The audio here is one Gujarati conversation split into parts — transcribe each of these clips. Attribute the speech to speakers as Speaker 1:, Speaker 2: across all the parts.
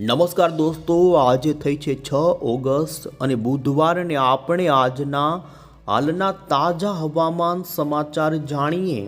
Speaker 1: નમસ્કાર દોસ્તો, આજે થઈ છે છ ઓગસ્ટ અને બુધવારને આપણે આજના હાલના તાજા હવામાન સમાચાર જાણીએ.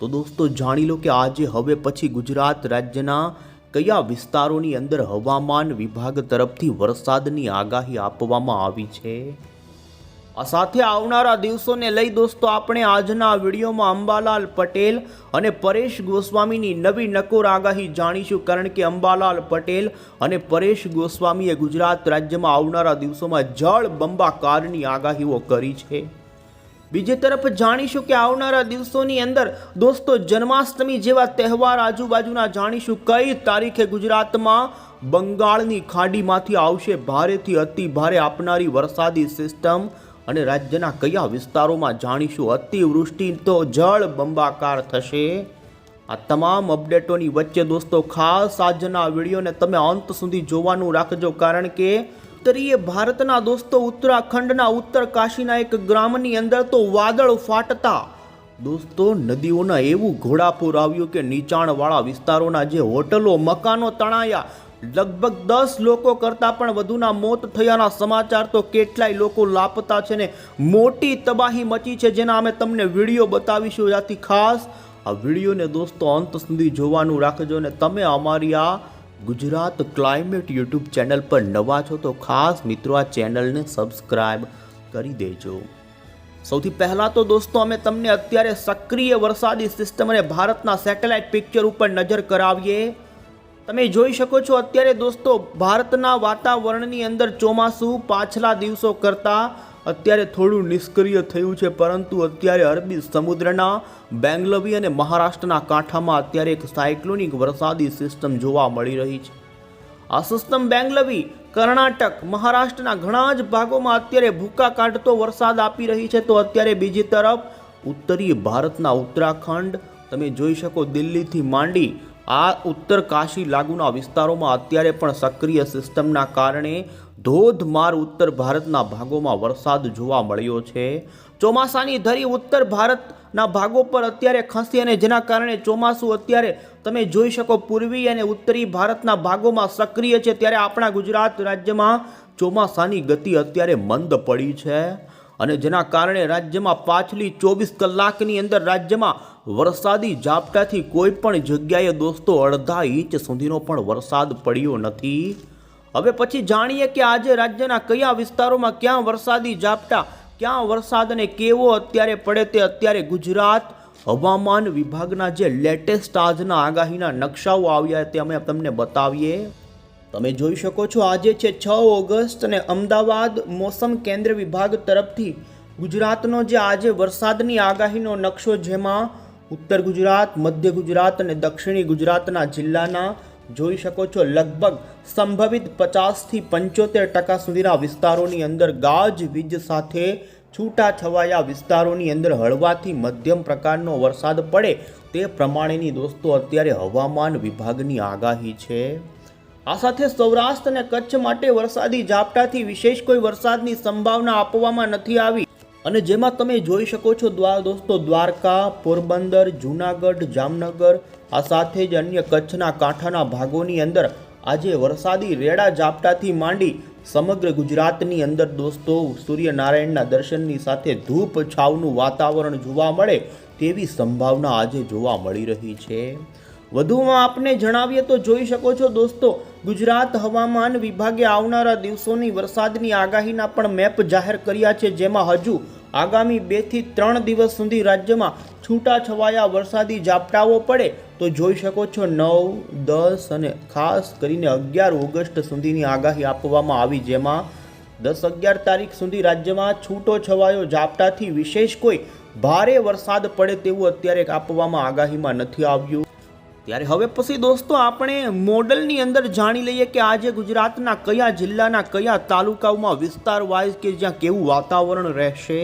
Speaker 1: તો દોસ્તો, જાણી લો કે આજે હવે પછી ગુજરાત રાજ્યના કયા વિસ્તારોની અંદર હવામાન વિભાગ તરફથી વરસાદની આગાહી આપવામાં આવી છે? આ સાથે આવનારા દિવસોને લઈ દોસ્તો, આપણે આજના વિડીયોમાં અંબાલાલ પટેલ અને પરેશ ગોસ્વામીની નવી નકોર આગાહી જાણીશું. કારણ કે અંબાલાલ પટેલ અને પરેશ ગોસ્વામીએ ગુજરાત રાજ્યમાં આવનારા દિવસોમાં જળ બંબાકારની આગાહીઓ કરી છે. બીજી તરફ જાણીશું કે આવનારા દિવસોની અંદર દોસ્તો, જન્માષ્ટમી જેવા તહેવાર આજુબાજુના જાણીશું. કઈ તારીખે ગુજરાતમાં બંગાળની ખાડીમાંથી આવશે? ભારેથી અતિ ભારે આપનારી વરસાદી સિસ્ટમ અને રાજ્યના કયા વિસ્તારોમાં જાણીશું? અતિવૃષ્ટિ તો જળ બંબાકાર થશે. આ તમામ અપડેટોની વચ્ચે દોસ્તો, ખાસ આજના વિડીયોને તમે અંત સુધી જોવાનું રાખજો કારણ કે ઉત્તરીય ભારતના દોસ્તો, ઉત્તરાખંડના ઉત્તર કાશીના એક ગ્રામની અંદર તો વાદળ ફાટતા. દોસ્તો, નદીઓના એવું ઘોડાપુર આવ્યું કે નીચાણવાળા વિસ્તારોના જે હોટલો, મકાનો તણાયા લગભગ દસ લોકો કરતાં પણ વધુના મોત થયાના સમાચાર તો કેટલાય લોકો લાપતા છે ને મોટી તબાહી મચી છે જેના અમે તમને વીડિયો બતાવીશું. ત્યાંથી ખાસ આ વિડીયોને દોસ્તો અંત સુધી જોવાનું રાખજો ને તમે અમારી આ ગુજરાત ક્લાઇમેટ યુટ્યુબ ચેનલ પર નવા છો તો ખાસ મિત્રો આ ચેનલને સબસ્ક્રાઇબ કરી દેજો. સૌથી પહેલાં તો દોસ્તો અમે તમને અત્યારે સક્રિય વરસાદી સિસ્ટમ અને ભારતના સેટેલાઇટ પિક્ચર ઉપર નજર કરાવીએ. તમે જોઈ શકો છો અત્યારે દોસ્તો, ભારતના વાતાવરણની અંદર ચોમાસું પાછલા દિવસો કરતાં અત્યારે થોડું નિષ્ક્રિય થયું છે, પરંતુ અત્યારે અરબી સમુદ્રના, બેંગલવી અને મહારાષ્ટ્રના કાંઠામાં અત્યારે એક સાયક્લોનિક વરસાદી સિસ્ટમ જોવા મળી રહી છે. આ સિસ્ટમ બેંગલવી, કર્ણાટક, મહારાષ્ટ્રના ઘણા જ ભાગોમાં અત્યારે ભૂકા કાઢતો વરસાદ આપી રહી છે. તો અત્યારે બીજી તરફ ઉત્તરીય ભારતના ઉત્તરાખંડ, તમે જોઈ શકો દિલ્હીથી માંડી આ ઉત્તર કાશી લાગુના વિસ્તારોમાં અત્યારે પણ સક્રિય સિસ્ટમના કારણે ધોધમાર ઉત્તર ભારતના ભાગોમાં વરસાદ જોવા મળ્યો છે. ચોમાસાની ધરી ઉત્તર ભારતના ભાગો પર અત્યારે ખસી અને જેના કારણે ચોમાસું અત્યારે તમે જોઈ શકો પૂર્વી અને ઉત્તરી ભારતના ભાગોમાં સક્રિય છે. ત્યારે આપણા ગુજરાત રાજ્યમાં ચોમાસાની ગતિ અત્યારે મંદ પડી છે. અને જેના કારણે રાજ્યમાં પાછલી ચોવીસ કલાકની અંદર રાજ્યમાં વરસાદી ઝાપટાથી કોઈ પણ જગ્યાએ દોસ્તો, અડધા ઇંચ સુધીનો પણ વરસાદ પડ્યો નથી. હવે પછી જાણીએ કે આજે રાજ્યના કયા વિસ્તારોમાં ક્યાં વરસાદી ઝાપટા, ક્યાં વરસાદ અને કેવો અત્યારે પડે તે અત્યારે ગુજરાત હવામાન વિભાગના જે લેટેસ્ટ આજના આગાહીના નકશાઓ આવ્યા તે અમે તમને બતાવીએ. તમે જોઈ શકો છો, આજે છે છ ઓગસ્ટ અને અમદાવાદ મોસમ કેન્દ્ર વિભાગ તરફથી ગુજરાતનો જે આજે વરસાદની આગાહીનો નકશો જેમાં ઉત્તર ગુજરાત, મધ્ય ગુજરાત અને દક્ષિણી ગુજરાતના જિલ્લાના જોઈ શકો છો, લગભગ સંભવિત પચાસથી પંચોતેર ટકા સુધીના વિસ્તારોની અંદર ગાજ, વીજ સાથે છૂટા છવાયા વિસ્તારોની અંદર હળવાથી મધ્યમ પ્રકારનો વરસાદ પડે તે પ્રમાણેની દોસ્તો, અત્યારે હવામાન વિભાગની આગાહી છે. આ સાથે સૌરાષ્ટ્ર અને કચ્છ માટે વરસાદી ઝાપટાથી વિશેષ કોઈ વરસાદની સંભાવના આપવામાં નથી આવી. અને જેમાં તમે જોઈ શકો છો દ્વાર દોસ્તો, દ્વારકા, પોરબંદર, જૂનાગઢ, જામનગર, આ સાથે જ અન્ય કચ્છના કાંઠાના ભાગોની અંદર આજે વરસાદી રેડા ઝાપટાથી માંડી સમગ્ર ગુજરાતની અંદર દોસ્તો, સૂર્યનારાયણના દર્શનની સાથે ધૂપ છાવનું વાતાવરણ જોવા મળે તેવી સંભાવના આજે જોવા મળી રહી છે. વધુમાં આપને જણાવીએ તો જોઈ શકો છો દોસ્તો ગુજરાત હવામાન વિભાગે આવનારા દિવસોની વરસાદની આગાહીના પણ મેપ જાહેર કર્યા છે, જેમાં હજુ આગામી બેથી ત્રણ દિવસ સુધી રાજ્યમાં છૂટા છવાયા વરસાદી ઝાપટાઓ પડે. તો જોઈ શકો છો, નવ, દસ અને ખાસ કરીને અગિયાર ઓગસ્ટ સુધીની આગાહી આપવામાં આવી, જેમાં દસ અગિયાર તારીખ સુધી રાજ્યમાં છૂટો છવાયો ઝાપટાથી વિશેષ કોઈ ભારે વરસાદ પડે તેવું અત્યારે આપવામાં આગાહીમાં નથી આવ્યું. ત્યારે હવે પછી દોસ્તો આપણે મોડલની અંદર જાણી લઈએ કે આજે ગુજરાતના કયા જિલ્લાના કયા તાલુકાઓમાં વિસ્તાર વાઇઝ કે જ્યાં કેવું વાતાવરણ રહેશે.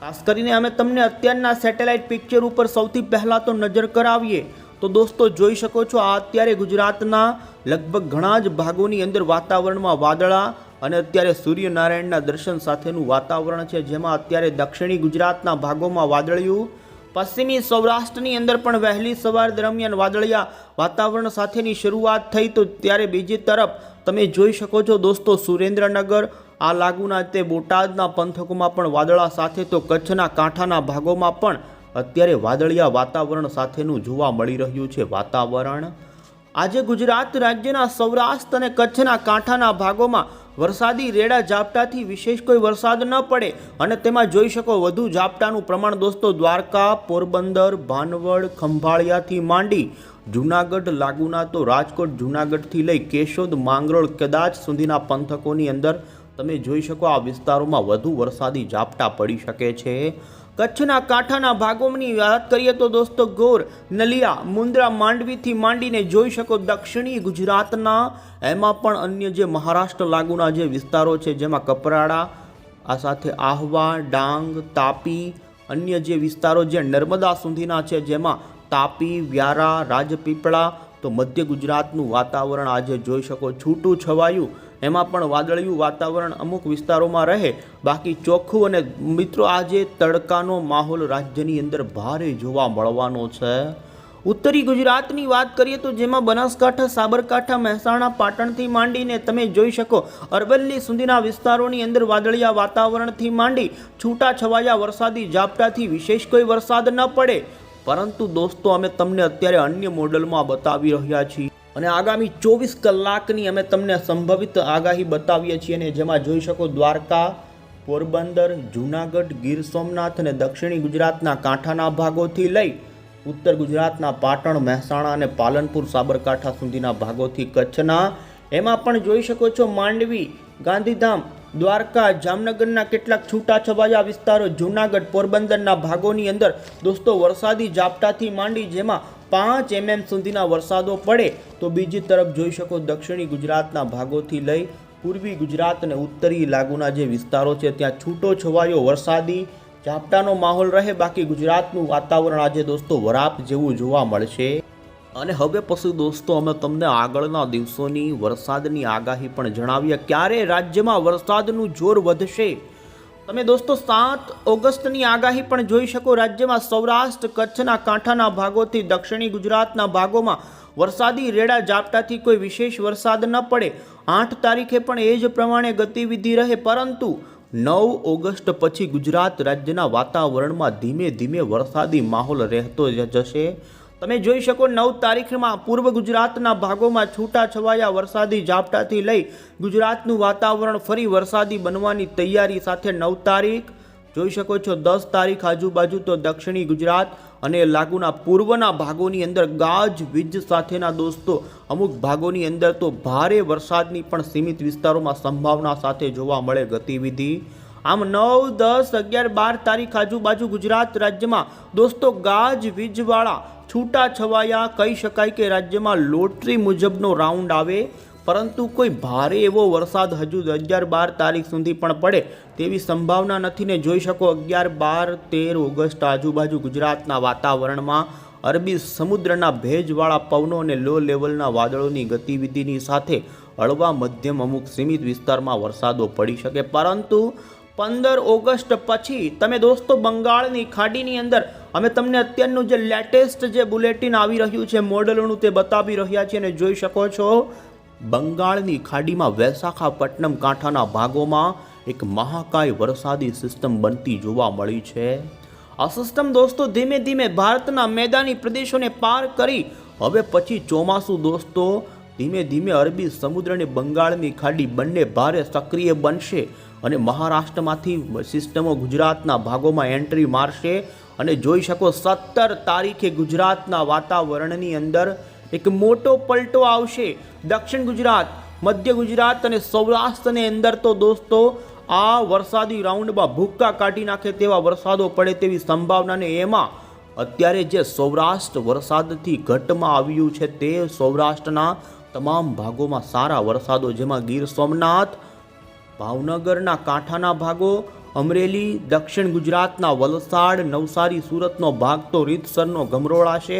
Speaker 1: ખાસ કરીને અમે તમને અત્યારના સેટેલાઇટ પિક્ચર ઉપર સૌથી પહેલાં તો નજર કરાવીએ. તો દોસ્તો જોઈ શકો છો, આ અત્યારે ગુજરાતના લગભગ ઘણા જ ભાગોની અંદર વાતાવરણમાં વાદળા અને અત્યારે સૂર્યનારાયણના દર્શન સાથેનું વાતાવરણ છે, જેમાં અત્યારે દક્ષિણી ગુજરાતના ભાગોમાં વાદળિયું પશ્ચિમી સૌરાષ્ટ્રની અંદર પણ વહેલી સવાર દરમિયાન વાદળિયા વાતાવરણ સાથેની શરૂઆત થઈ તો ત્યારે બીજી તરફ તમે જોઈ શકો છો દોસ્તો સુરેન્દ્રનગર, આ લાગુના તે બોટાદના પંથકોમાં પણ વાદળા સાથે તો કચ્છના કાંઠાના ભાગોમાં પણ અત્યારે વાદળિયા વાતાવરણ સાથેનું જોવા મળી રહ્યું છે વાતાવરણ. આજે ગુજરાત રાજ્યના સૌરાષ્ટ્ર અને કચ્છના કાંઠાના ભાગોમાં વરસાદી રેડા ઝાપટાથી વિશેષ કોઈ વરસાદ ન પડે અને તેમાં જોઈ શકો વધુ ઝાપટાનું પ્રમાણ દોસ્તો દ્વારકા, પોરબંદર, ભાનવડ, ખંભાળિયાથી માંડી જૂનાગઢ, લાગુના તો રાજકોટ, જૂનાગઢથી લઈ કેશોદ, માંગરોળ, કદાચ સુધીના પંથકોની અંદર તમે જોઈ શકો આ વિસ્તારોમાં વધુ વરસાદી ઝાપટા પડી શકે છે. કચ્છના કાંઠાના ભાગોની વાત કરીએ તો દોસ્તો ગોર, નલિયા મુન્દ્રા માંડવીથી માંડીને જોઈ શકો દક્ષિણી ગુજરાતના, એમાં પણ અન્ય જે મહારાષ્ટ્ર લાગુના જે વિસ્તારો છે જેમાં કપરાડા, આ સાથે આહવા, ડાંગ, તાપી, અન્ય જે વિસ્તારો જે નર્મદા સુધીના છે જેમાં તાપી, વ્યારા, રાજપીપળા તો મધ્ય ગુજરાતનું વાતાવરણ આજે જોઈ શકો છૂટું છવાયું, એમાં પણ વાદળિયું વાતાવરણ અમુક વિસ્તારોમાં રહે. બાકી ચોખ્ખું અને મિત્રો આજે તડકાનો માહોલ રાજ્યની અંદર ભારે જોવા મળવાનો છે. ઉત્તરી ગુજરાતની વાત કરીએ તો જેમાં બનાસકાંઠા, સાબરકાંઠા, મહેસાણા, પાટણથી માંડીને તમે જોઈ શકો અરવલ્લી સુધીના વિસ્તારોની અંદર વાદળિયા વાતાવરણથી માંડી છૂટા છવાયા વરસાદી ઝાપટાથી વિશેષ કોઈ વરસાદ ન પડે. પરંતુ દોસ્તો, અમે તમને અત્યારે અન્ય મોડલમાં બતાવી રહ્યા છીએ. અને આગામી ચોવીસ કલાકની અમે તમને સંભવિત આગાહી બતાવીએ છીએ અને જેમાં જોઈ શકો દ્વારકા, પોરબંદર, જૂનાગઢ, ગીર સોમનાથ અને દક્ષિણી ગુજરાતના કાંઠાના ભાગોથી લઈ ઉત્તર ગુજરાતના પાટણ, મહેસાણા અને પાલનપુર સાબરકાંઠા સુધીના ભાગોથી કચ્છના. એમાં પણ જોઈ શકો છો માંડવી, ગાંધીધામ દ્વારકા, જામનગરના કેટલાક છૂટાછવાયા વિસ્તારો, જૂનાગઢ પોરબંદરના ભાગોની અંદર દોસ્તો વરસાદી ઝાપટાથી માંડી જેમાં પાંચ એમએમ સુધીના વરસાદો પડે તો બીજી તરફ જોઈ શકો દક્ષિણી ગુજરાતના ભાગોથી લઈ પૂર્વી ગુજરાત અને ઉત્તરી લાગુના જે વિસ્તારો છે, ત્યાં છૂટો છવાયો વરસાદી ઝાપટાનો માહોલ રહે. બાકી ગુજરાતનું વાતાવરણ આજે દોસ્તો વરાપ જેવું જોવા મળશે. અને હવે પછી દોસ્તો અમે તમને આગળના દિવસોની વરસાદની આગાહી પણ જણાવીએ. ક્યારે રાજ્યમાં વરસાદનું જોર વધશે? તમે દોસ્તો સાત ઓગસ્ટની આગાહી પણ જોઈ શકો. રાજ્યમાં સૌરાષ્ટ્ર, કચ્છના કાંઠાના ભાગોથી દક્ષિણી ગુજરાતના ભાગોમાં વરસાદી રેડા ઝાપટાથી કોઈ વિશેષ વરસાદ ન પડે. આઠ તારીખે પણ એ જ પ્રમાણે ગતિવિધિ રહે. પરંતુ નવ ઓગસ્ટ પછી ગુજરાત રાજ્યના વાતાવરણમાં ધીમે ધીમે વરસાદી માહોલ રહેતો જશે. તમે જોઈ શકો નવ તારીખમાં પૂર્વ ગુજરાતના ભાગોમાં છૂટા છવાયા વરસાદી ઝાપટાથી લઈ ગુજરાતનું વાતાવરણ ફરી વરસાદી બનવાની તૈયારી સાથે નવ તારીખ. જોઈ શકો છો, દસ તારીખ આજુબાજુ તો દક્ષિણી ગુજરાત અને લાગુના પૂર્વના ભાગોની અંદર ગાજ, વીજ સાથેના દોસ્તો, અમુક ભાગોની અંદર તો ભારે વરસાદની પણ સીમિત વિસ્તારોમાં સંભાવના સાથે જોવા મળે ગતિવિધિ. આમ નવ, દસ, અગિયાર, બાર તારીખ આજુબાજુ ગુજરાત રાજ્યમાં દોસ્તો ગાજ, વીજવાળા છૂટા છવાયા કહી શકાય કે રાજ્યમાં લોટરી મુજબનો રાઉન્ડ આવે, પરંતુ કોઈ ભારે એવો વરસાદ હજુ અગિયાર બાર તારીખ સુધી પણ પડે તેવી સંભાવના નથી ને જોઈ શકો અગિયાર બાર તેર ઓગસ્ટ આજુબાજુ ગુજરાતના વાતાવરણમાં અરબી સમુદ્રના ભેજવાળા પવનો અને લો લેવલના વાદળોની ગતિવિધિની સાથે હળવા મધ્યમ અમુક સીમિત વિસ્તારમાં વરસાદો પડી શકે, પરંતુ પંદર ઓગસ્ટ પછી તમે દોસ્તો બંગાળની ખાડીની અંદર, અમે તમને અત્યારનું જે લેટેસ્ટ જે બુલેટિન આવી રહ્યું છે, મોડલોનું તે બતાવી રહ્યા છીએ અને જોઈ શકો છો, બંગાળની ખાડીમાં વૈશાખાપટ્ટનમ કાંઠાના ભાગોમાં એક મહાકાય વરસાદી સિસ્ટમ બનતી જોવા મળી છે. આ સિસ્ટમ દોસ્તો ધીમે ધીમે ભારતના મેદાની પ્રદેશોને પાર કરી, હવે પછી ચોમાસું દોસ્તો ધીમે ધીમે અરબી સમુદ્ર બંગાળની ખાડી બંને ભારે સક્રિય બનશે. અને મહારાષ્ટ્રમાંથી સિસ્ટમો ગુજરાતના ભાગોમાં એન્ટ્રી મારશે. અને જોઈ શકો સત્તર તારીખે ગુજરાતના વાતાવરણની અંદર એક મોટો પલટો આવશે. દક્ષિણ ગુજરાત, મધ્ય ગુજરાત અને સૌરાષ્ટ્રની અંદર તો દોસ્તો, આ વરસાદી રાઉન્ડમાં ભૂક્કા કાઢી નાખે તેવા વરસાદો પડે તેવી સંભાવનાને એમાં અત્યારે જે સૌરાષ્ટ્ર વરસાદથી ઘટમાં આવ્યું છે તે સૌરાષ્ટ્રના તમામ ભાગોમાં સારા વરસાદો, જેમાં ગીર સોમનાથ ભાવનગરના કાંઠાના ભાગો, અમરેલી, દક્ષિણ ગુજરાતના વલસાડ, નવસારી સુરતનો ભાગ તો રીતસરનો ગમરોળાશે.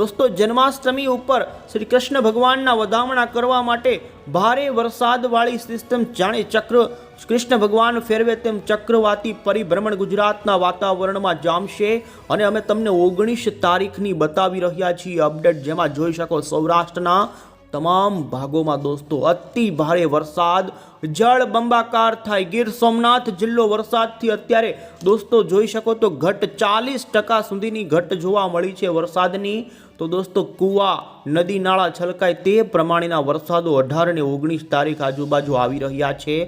Speaker 1: દોસ્તો, જન્માષ્ટમી ઉપર શ્રી કૃષ્ણ ભગવાનના વધામણા કરવા માટે ભારે વરસાદવાળી સિસ્ટમ જાણે ચક્ર. કૃષ્ણ ભગવાન ફેરવે તેમ ચક્રવાતી પરિભ્રમણ ગુજરાતના વાતાવરણમાં જામશે અને અમે તમને ઓગણીસ તારીખની બતાવી રહ્યા છીએ અપડેટ, જેમાં જોઈ શકો સૌરાષ્ટ્રના તમામ ભાગોમાં દોસ્તો, અતિ ભારે વરસાદ. જળ બંબાકાર થાય. ગીર સોમનાથ જિલ્લો વરસાદથી અત્યારે, દોસ્તો, જોઈ શકો તો ઘટ ચાલીસ ટકા સુધીની ઘટ જોવા મળી છે વરસાદની. તો દોસ્તો, કુવા, નદી, નાળા છલકાય તે પ્રમાણેના વરસાદો અઢાર અને ઓગણીસ તારીખ આજુબાજુ આવી રહ્યા છે.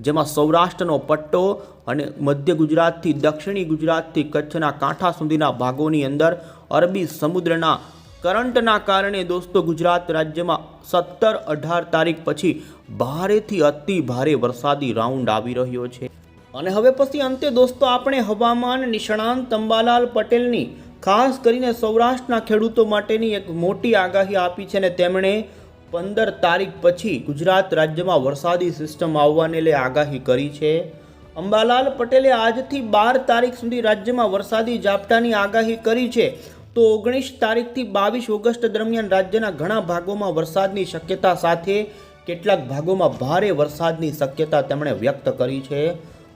Speaker 1: જેમાં સૌરાષ્ટ્રનો પટ્ટો અને મધ્ય ગુજરાતથી દક્ષિણી ગુજરાતથી કચ્છના કાંઠા સુધીના ભાગોની અંદર અરબી સમુદ્રના કરંટના કારણે દોસ્તો ગુજરાત રાજ્યમાં સત્તર અઢાર તારીખ પછી ભારેથી અતિ ભારે વરસાદી રાઉન્ડ આવી રહ્યો છે. અને હવે પછી અંતે દોસ્તો આપણે હવામાન નિષ્ણાંત અંબાલાલ પટેલની, ખાસ કરીને સૌરાષ્ટ્રના ખેડૂતો માટેની એક મોટી આગાહી આપી છે અને તેમણે પંદર તારીખ પછી ગુજરાત રાજ્યમાં વરસાદી સિસ્ટમ આવવાને લઈ આગાહી કરી છે. અંબાલાલ પટેલે આજથી બાર તારીખ સુધી રાજ્યમાં વરસાદી ઝાપટાની આગાહી કરી છે. તો ઓગણીસ તારીખથી બાવીસ ઓગસ્ટ દરમિયાન રાજ્યના ઘણા ભાગોમાં વરસાદની શક્યતા સાથે કેટલાક ભાગોમાં ભારે વરસાદની શક્યતા તેમણે વ્યક્ત કરી છે.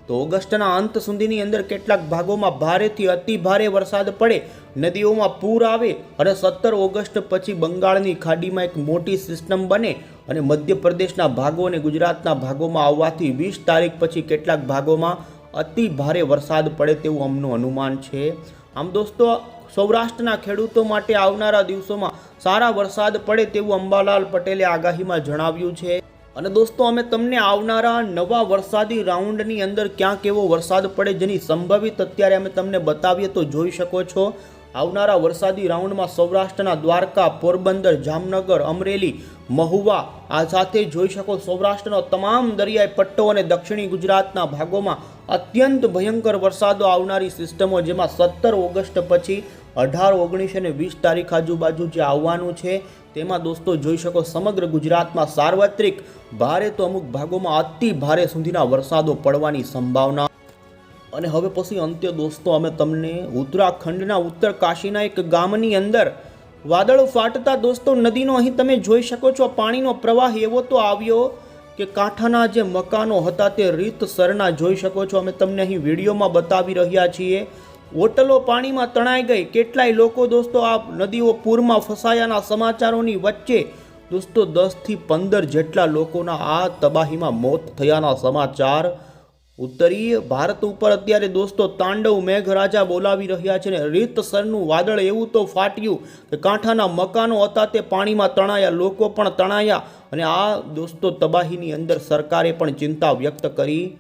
Speaker 1: તો ઓગસ્ટના અંત સુધીની અંદર કેટલાક ભાગોમાં ભારેથી અતિ ભારે વરસાદ પડે, નદીઓમાં પૂર આવે અને સત્તર ઓગસ્ટ પછી બંગાળની ખાડીમાં એક મોટી સિસ્ટમ બને અને મધ્યપ્રદેશના ભાગો અને ગુજરાતના ભાગોમાં આવવાથી વીસ તારીખ પછી કેટલાક ભાગોમાં અતિ ભારે વરસાદ પડે તેવું અમનું અનુમાન છે. આમ દોસ્તો સૌરાષ્ટ્રના ખેડૂતો માટે આવનારા દિવસોમાં સારા વરસાદ પડે તેવું અંબાલાલ પટેલે આગાહીમાં જણાવ્યું છે. અને દોસ્તો, અમે તમને આવનારા નવા વરસાદી રાઉન્ડની અંદર ક્યાં કેવો વરસાદ પડે જેની સંભવિત અત્યારે અમે તમને બતાવીએ તો જોઈ શકો છો. આવનારા વરસાદી રાઉન્ડમાં સૌરાષ્ટ્રના દ્વારકા, પોરબંદર, જામનગર, અમરેલી, મહુવા આ સાથે જોઈ શકો સૌરાષ્ટ્રનો તમામ દરિયાઈ પટ્ટો અને દક્ષિણી ગુજરાતના ભાગોમાં અત્યંત ભયંકર વરસાદો આવનારી સિસ્ટમો જેમાં સત્તર ઓગસ્ટ પછી અઢાર, ઓગણીસ અને વીસ તારીખ આજુબાજુ જે આવવાનું છે, તેમાં દોસ્તો જોઈ શકો સમગ્ર ગુજરાતમાં સાર્વત્રિક ભારે તો અમુક ભાગોમાં અતિ ભારે સુધીના વરસાદો પડવાની સંભાવના અને હવે પછી અંત્ય દોસ્તો, અમે તમને ઉત્તરાખંડના ઉત્તર કાશીના એક ગામની અંદર વાદળો ફાટતા દોસ્તો, નદીનો અહીં તમે જોઈ શકો છો, પાણીનો પ્રવાહ એવો તો આવ્યો કે કાંઠાના જે મકાનો હતા તે રીતસરના જોઈ શકો છો. અમે તમને અહીં વિડીયોમાં બતાવી રહ્યા છીએ. હોટલો પાણીમાં તણાઈ ગઈ. કેટલાય લોકો દોસ્તો આ નદીઓ પૂરમાં ફસાયાના સમાચારોની વચ્ચે દોસ્તો દસથી પંદર જેટલા લોકોના આ તબાહીમાં મોત થયાના સમાચાર ઉત્તરીય ભારત ઉપર અત્યારે દોસ્તો તાંડવ મેઘરાજા બોલાવી રહ્યા છે ને રીતસરનું વાદળ એવું તો ફાટ્યું કે કાંઠાના મકાનો હતા તે પાણીમાં તણાયા, લોકો પણ તણાયા અને આ દોસ્તો તબાહીની અંદર સરકારે પણ ચિંતા વ્યક્ત કરી.